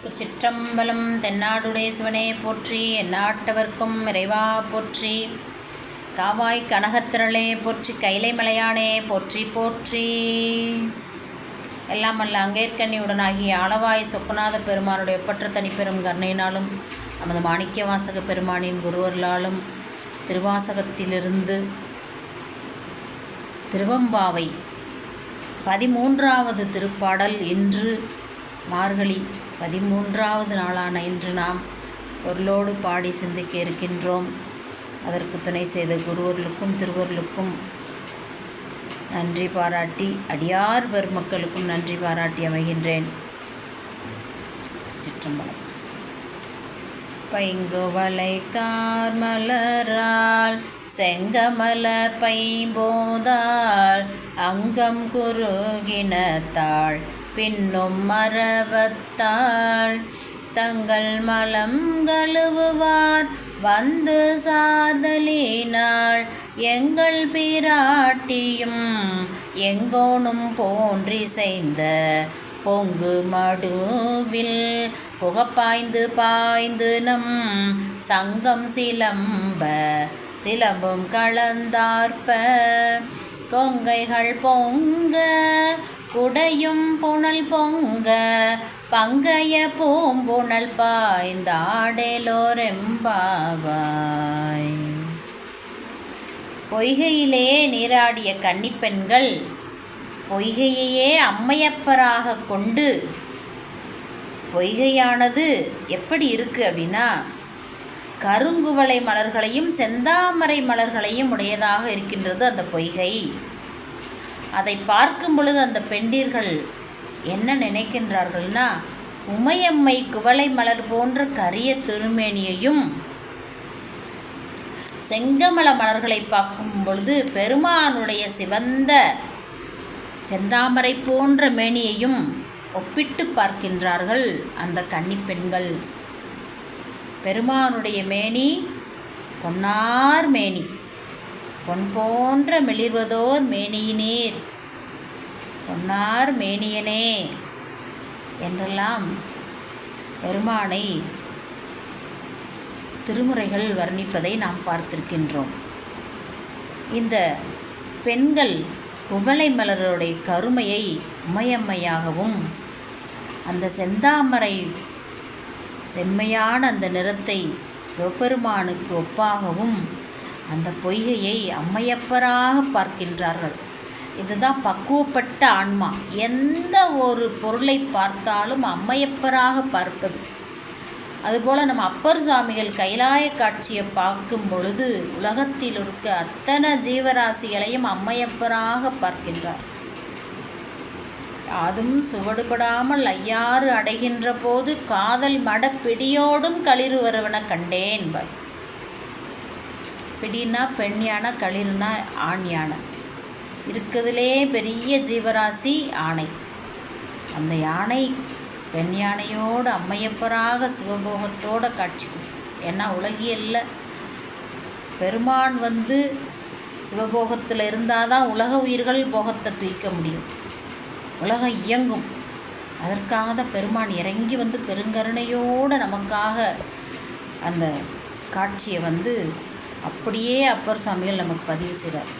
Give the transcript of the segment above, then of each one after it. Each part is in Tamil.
திருச்சிற்றம்பலம் தென்னாடுடைய சிவனே போற்றி எந்நாட்டவர்க்கும் இறைவா போற்றி. காவாய் கனகத்திரளே போற்றி கைலை மலையானே போற்றி போற்றி. எல்லாம் அல்ல அங்கேற்கண்ணியுடனாகிய ஆளவாய் சொக்குநாத பெருமானுடைய ஒப்பற்ற தனிப்பெரும் கருணையினாலும் நமது மாணிக்க வாசக பெருமானின் குருவர்களாலும் திருவாசகத்திலிருந்து திருவம்பாவை பதிமூன்றாவது திருப்பாடல் இன்று மார்கழி பதிமூன்றாவது நாளான இன்று நாம் பொருளோடு பாடி சிந்திக்க இருக்கின்றோம் அதற்கு துணை செய்த குருவர்களுக்கும் திருவர்களுக்கும் நன்றி பாராட்டி அடியார் பெருமக்களுக்கும் நன்றி பாராட்டி அமைகின்றேன். சிற்றம்பலம். பைங்குவலை கார்மலரால் செங்கமலர் பைம்போதால் அங்கம் குருகினத்தாள் பின்னும் மரவத்தாள் தங்கள் மலம் கழுவுவார் வந்து சாதலினாள். எங்கள் பிராட்டியும் எங்கோனும் போன்றிசைந்த பொங்கு மடுவில் புகப்பாய்ந்து பாய்ந்து நம் சங்கம் சிலம்ப சிலம்பும் கலந்தார்ப்ப. கொங்கைகள் பொங்க குடையும் புனல் பொங்க பங்கைய பூம்புணல் பாய்ந்தாடேலோரெம்பாவாய். பொய்கையிலே நீராடிய கன்னிப்பெண்கள் பொய்கையையே அம்மையப்பராக கொண்டு பொய்கையானது எப்படி இருக்கு அப்படின்னா கருங்குவளை மலர்களையும் செந்தாமரை மலர்களையும் உடையதாக இருக்கின்றது அந்த பொய்கை. அதை பார்க்கும் பொழுது அந்த பெண்டீர்கள் என்ன நினைக்கின்றார்கள்னா உமையம்மை குவளை மலர் போன்ற கரிய திருமேனியையும் செங்கமல மலர்களை பார்க்கும் பொழுது பெருமானுடைய சிவந்த செந்தாமரை போன்ற மேனியையும் ஒப்பிட்டு பார்க்கின்றார்கள் அந்த கன்னிப்பெண்கள் பெருமானுடைய மேனி பொன்னார் மேனி. பொன் போன்ற மெளிர்வதோர் மேனியினீர். பொன்னார் மேனியனே என்றெல்லாம் பெருமானை திருமுறைகள் வர்ணிப்பதை நாம் பார்த்திருக்கின்றோம். இந்த பெண்கள் குவளை மலருடைய கருமையை உமையம்மையாகவும் அந்த செந்தாமரை செம்மையான அந்த நிறத்தை சிவபெருமானுக்கு ஒப்பாகவும் அந்த பொய்கையை அம்மையப்பராக பார்க்கின்றார்கள். இதுதான் பக்குவப்பட்ட ஆன்மா. எந்த ஒரு பொருளை பார்த்தாலும் அம்மையப்பராக பார்ப்பது. அதுபோல் நம்ம அப்பர் சுவாமிகள் கைலாய காட்சியை பார்க்கும் பொழுது உலகத்தில் இருக்க அத்தனை ஜீவராசிகளையும் அம்மையப்பராக பார்க்கின்றார். அதுவும் சுவடுபடாமல் ஐயாறு அடைகின்ற போது காதல் மடப்பிடியோடும் களிறு வருவன கண்டேன் பிடினா பெண் யானை களிர்னா ஆண் யானை இருக்கிறதுலே பெரிய ஜீவராசி ஆணை. அந்த யானை பெண் யானையோடு அம்மையப்பராக சிவபோகத்தோட காட்சி ஏன்னா உலகியல்ல பெருமான் வந்து சிவபோகத்தில் இருந்தால் தான் உலக உயிர்கள் போகத்தை தூக்க முடியும். உலகம் இயங்கும். அதற்காக தான் பெருமான் இறங்கி வந்து பெருங்கருணையோடு நமக்காக அந்த காட்சியை வந்து அப்படியே அப்பர் சுவாமிகள் நமக்கு பதிவு செய்கிறார்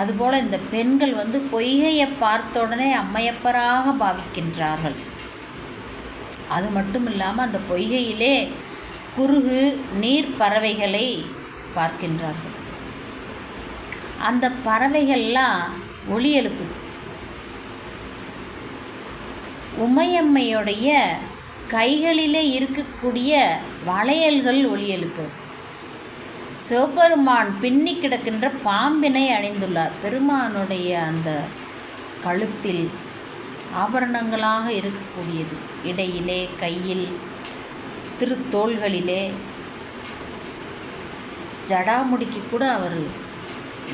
அதுபோல் இந்த பெண்கள் வந்து பொய்கையை பார்த்த உடனே அம்மையப்பராக பாவிக்கின்றார்கள். அது மட்டும் இல்லாமல் அந்த பொய்கையிலே குறுகு நீர் பறவைகளை பார்க்கின்றார்கள். அந்த பறவைகள்லாம் ஒளி எழுப்பு உமையம்மையுடைய கைகளிலே இருக்கக்கூடிய வளையல்கள் ஒளி எழுப்பு சிவபெருமான் பின்னி கிடக்கின்ற பாம்பினை அணிந்துள்ளார். பெருமானுடைய அந்த கழுத்தில் ஆபரணங்களாக இருக்கக்கூடியது. இடையிலே கையில் திருத்தோள்களிலே. ஜடாமுடிக்கு கூட அவர்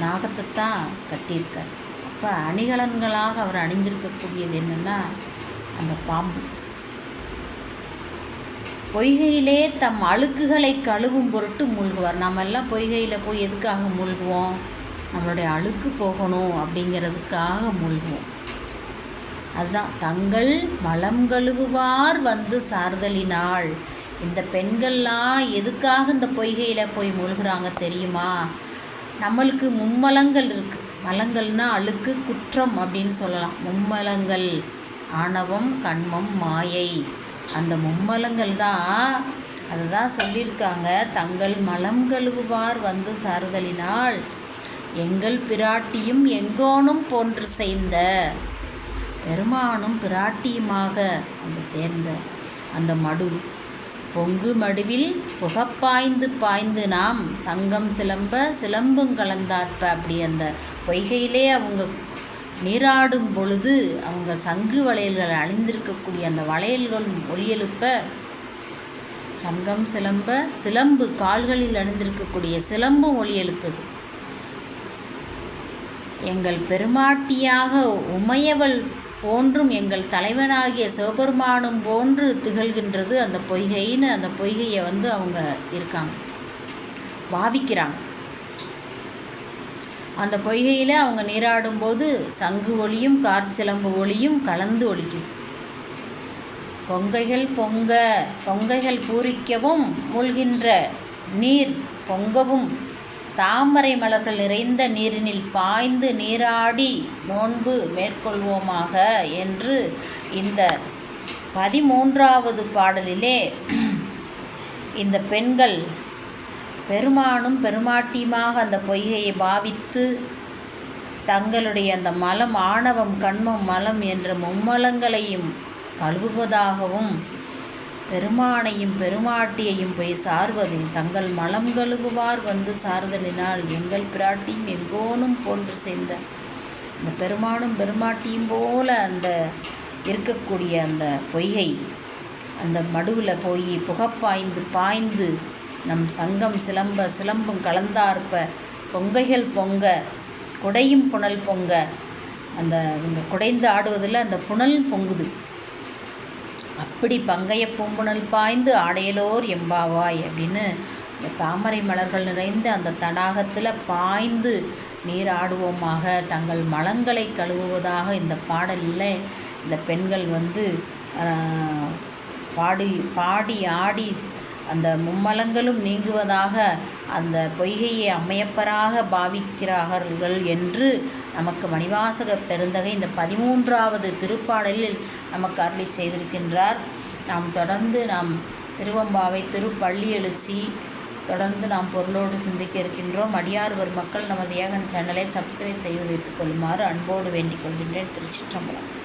நாகத்தை தான் கட்டியிருக்கார். அப்போ அணிகலன்களாக அவர் அணிந்திருக்கக்கூடியது என்னென்னா அந்த பாம்பு. பொய்கையிலே தம் அழுக்குகளை கழுவும் பொருட்டு மூழ்குவார். நம்ம எல்லாம் பொய்கையில் போய் எதுக்காக மூழ்குவோம்? நம்மளுடைய அழுக்கு போகணும் அப்படிங்கிறதுக்காக மூழ்குவோம். அதுதான் தங்கள் மலம் கழுவுவார் வந்து சார்தலினாள் இந்த பெண்கள்லாம் எதுக்காக இந்த பொய்கையில் போய் மூழ்குறாங்க தெரியுமா? நம்மளுக்கு மும்மலங்கள் இருக்குது மலங்கள்னால் அழுக்கு குற்றம் அப்படின்னு சொல்லலாம். மும்மலங்கள் ஆணவம் கண்மம் மாயை. அந்த மும்மலங்கள் தான் அதுதான் சொல்லியிருக்காங்க. தங்கள் மலம் கழுவுவார் வந்து சாறுதலினால் எங்கள் பிராட்டியும் எங்கோனும் போன்று சேர்ந்த பெருமானும் பிராட்டியுமாக அந்த சேர்ந்த அந்த மடு. பொங்கு மடுவில் புகப்பாய்ந்து பாய்ந்து நாம் சங்கம் சிலம்ப சிலம்பும் கலந்தார்ப்ப அப்படி அந்த பொய்கையிலே அவங்க நீராடும் பொழுது அவங்க சங்கு வளையல்கள் அணிந்திருக்கக்கூடிய அந்த வளையல்கள் ஒளியெழுப்ப சங்கம் சிலம்ப சிலம்பு கால்களில் அணிந்திருக்கக்கூடிய சிலம்பும் ஒளி எழுப்புது எங்கள் பெருமாட்டியாக உமையவள் போன்றும் எங்கள் தலைவனாகிய சிவபெருமானும் போன்று திகழ்கின்றது அந்த பொய்கைன்னு அந்த பொய்கையை வந்து அவங்க இருக்காங்க பாவிக்கிறாங்க. அந்த பொய்கையில் அவங்க நீராடும்போது சங்கு ஒளியும் கார்ச்சிலம்பு ஒளியும் கலந்து ஒலிக்குது கொங்கைகள் பொங்க கொங்கைகள் பூரிக்கவும் மூழ்கின்ற நீர் பொங்கவும் தாமரை மலர்கள் நிறைந்த நீரினில் பாய்ந்து நீராடி நோன்பு மேற்கொள்வோமாக என்று இந்த பதிமூன்றாவது பாடலிலே இந்த பெண்கள் பெருமானும் பெருமாட்டியுமாக அந்த பொய்கையை பாவித்து தங்களுடைய அந்த மலம் ஆணவம் கண்மம் மலம் என்ற மும்மலங்களையும் கழுவுவதாகவும் பெருமானையும் பெருமாட்டியையும் போய் சார்வது தங்கள் மலம் கழுவுவார் வந்து சார்தலினால் எங்கள் பிராட்டியும் எங்கோனும் போன்று சேர்ந்த இந்த பெருமானும் பெருமாட்டியும் போல அந்த இருக்கக்கூடிய அந்த பொய்கை அந்த மடுவில் போய் புகப்பாய்ந்து பாய்ந்து நம் சங்கம் சிலம்ப சிலம்பும் கலந்தார்ப்ப கொங்கைகள் பொங்க குடையும் புனல் பொங்க. அந்த இவங்க குடைந்து ஆடுவதில் அந்த புனல் பொங்குது. அப்படி பங்கைய பூம்புணல் பாய்ந்து ஆடையலோர் எம்பாவாய் அப்படின்னு இந்த தாமரை மலர்கள் நிறைந்த அந்த தடாகத்தில் பாய்ந்து நீராடுவோமாக தங்கள் மலங்களை கழுவுவதாக இந்த பாடலில் இந்த பெண்கள் வந்து பாடி பாடி ஆடி அந்த மும்மலங்களும் நீங்குவதாக அந்த பொய்கையை அம்மையப்பராக பாவிக்கிறார்கள் என்று நமக்கு மணிவாசக பெருந்தகை இந்த பதிமூன்றாவது திருப்பாடலில் நமக்கு அருளி செய்திருக்கின்றார். நாம் தொடர்ந்து நாம் திருவம்பாவை திருப்பள்ளி எழுச்சி தொடர்ந்து நாம் பொருளோடு சிந்திக்க இருக்கின்றோம். அடியார் ஒரு மக்கள் நமது ஏகன் சேனலை சப்ஸ்கிரைப் செய்து வைத்துக் கொள்ளுமாறு அன்போடு வேண்டிக் கொள்கின்றேன். திருச்சிற்றம்பலம்.